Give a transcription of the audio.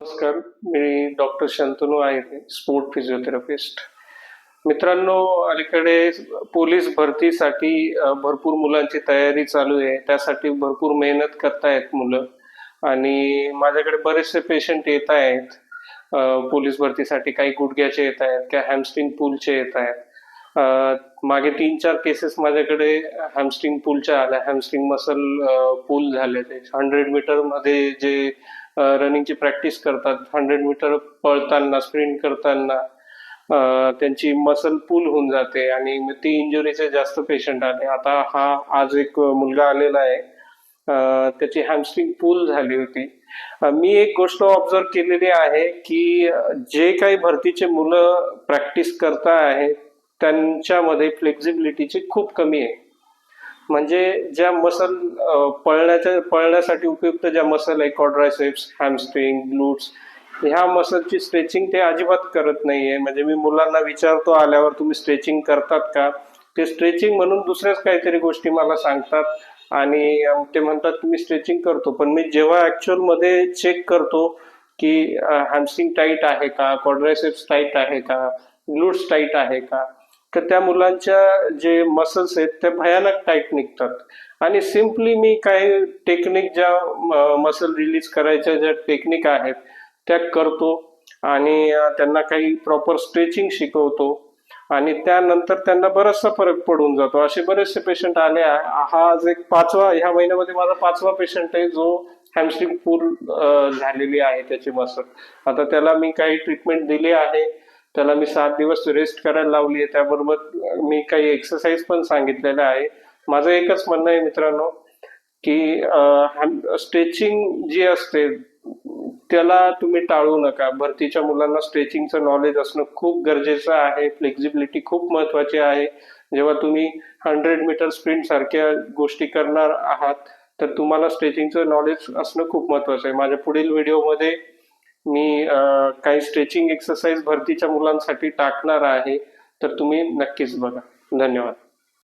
नमस्कार मी डॉक्टर शंतनू आहे sport physiotherapist. मित्रांनो अलीकडे पोलीस भरतीसाठी भरपूर मुलांची तयारी चालू आहे. त्यासाठी भरपूर मेहनत करतायत मुलं. आणि माझ्याकडे बरेचसे पेशंट येत आहेत. पोलीस भरतीसाठी काही गुडघ्याचे येत आहेत काही हॅमस्टिंग पूलचे येत आहेत. मागे तीन चार केसेस माझ्याकडे हॅमस्टिंग पूलच्या आल्या. हॅमस्टिंग मसल पूल झाले. ते हंड्रेड मीटरमध्ये जे रनिंगची प्रॅक्टिस करतात. हंड्रेड मीटर पळताना स्प्रिंट करताना त्यांची मसल पूल होऊन जाते आणि मग ती इंजुरीचे जास्त पेशंट आले. आता हा आज एक मुलगा आलेला आहे. त्याची हॅमस्ट्रिंग पूल झाली होती. मी एक गोष्ट ऑब्झर्व केलेली आहे की जे काही भरतीचे मुलं प्रॅक्टिस करता आहेत त्यांच्यामध्ये फ्लेक्झिबिलिटीची खूप कमी आहे. म्हणजे ज्या मसल पळण्याच्या पळण्यासाठी उपयुक्त ज्या मसल आहे कॉड्रायसेप्स हॅमस्ट्रिंग ग्लूट्स ह्या मसलची स्ट्रेचिंग ते अजिबात करत नाहीये. म्हणजे मी मुलांना विचारतो आल्यावर तुम्ही स्ट्रेचिंग करतात का? ते स्ट्रेचिंग म्हणून दुसऱ्याच काहीतरी गोष्टी मला सांगतात. आणि ते म्हणतात तुम्ही स्ट्रेचिंग करतो. पण मी जेव्हा ऍक्च्युअलमध्ये चेक करतो की हॅमस्ट्रिंग टाईट आहे का कॉड्रायसेप्स टाईट आहे का ग्लूट्स टाईट आहे का तर त्या मुलांच्या जे मसल्स आहेत ते भयानक टाईट निघतात. आणि सिम्पली मी काही टेक्निक ज्या मसल रिलीज करायच्या ज्या टेक्निक आहेत त्या करतो आणि त्यांना काही प्रॉपर स्ट्रेचिंग शिकवतो आणि त्यानंतर त्यांना बराचसा फरक पडून जातो. असे बरेचसे पेशंट आले आहे. हा आज एक पाचवा ह्या महिन्यामध्ये माझा पाचवा पेशंट आहे जो हॅमस्ट्रिंग पूल झालेली आहे त्याची मसल आता त्याला मी काही ट्रीटमेंट दिली आहे. त्याला मी सात दिवस रेस्ट करायला लावली आहे त्याबरोबर मी काही एक्सरसाइज पण सांगितलेल्या आहे. माझं एकच म्हणणं आहे मित्रांनो की स्ट्रेचिंग जी असते त्याला तुम्ही टाळू नका. भरतीच्या मुलांना स्ट्रेचिंगचं नॉलेज असणं खूप गरजेचं आहे. फ्लेक्झिबिलिटी खूप महत्वाची आहे. जेव्हा तुम्ही हंड्रेड मीटर स्प्रिंट सारख्या गोष्टी करणार आहात तर तुम्हाला स्ट्रेचिंगचं नॉलेज असणं खूप महत्वाचं आहे. माझ्या पुढील व्हिडिओमध्ये मी काही स्ट्रेचिंग एक्सरसाइज भरतीच्या मुलांसाठी टाकणार आहे तर तुम्ही नक्कीच बघा. धन्यवाद.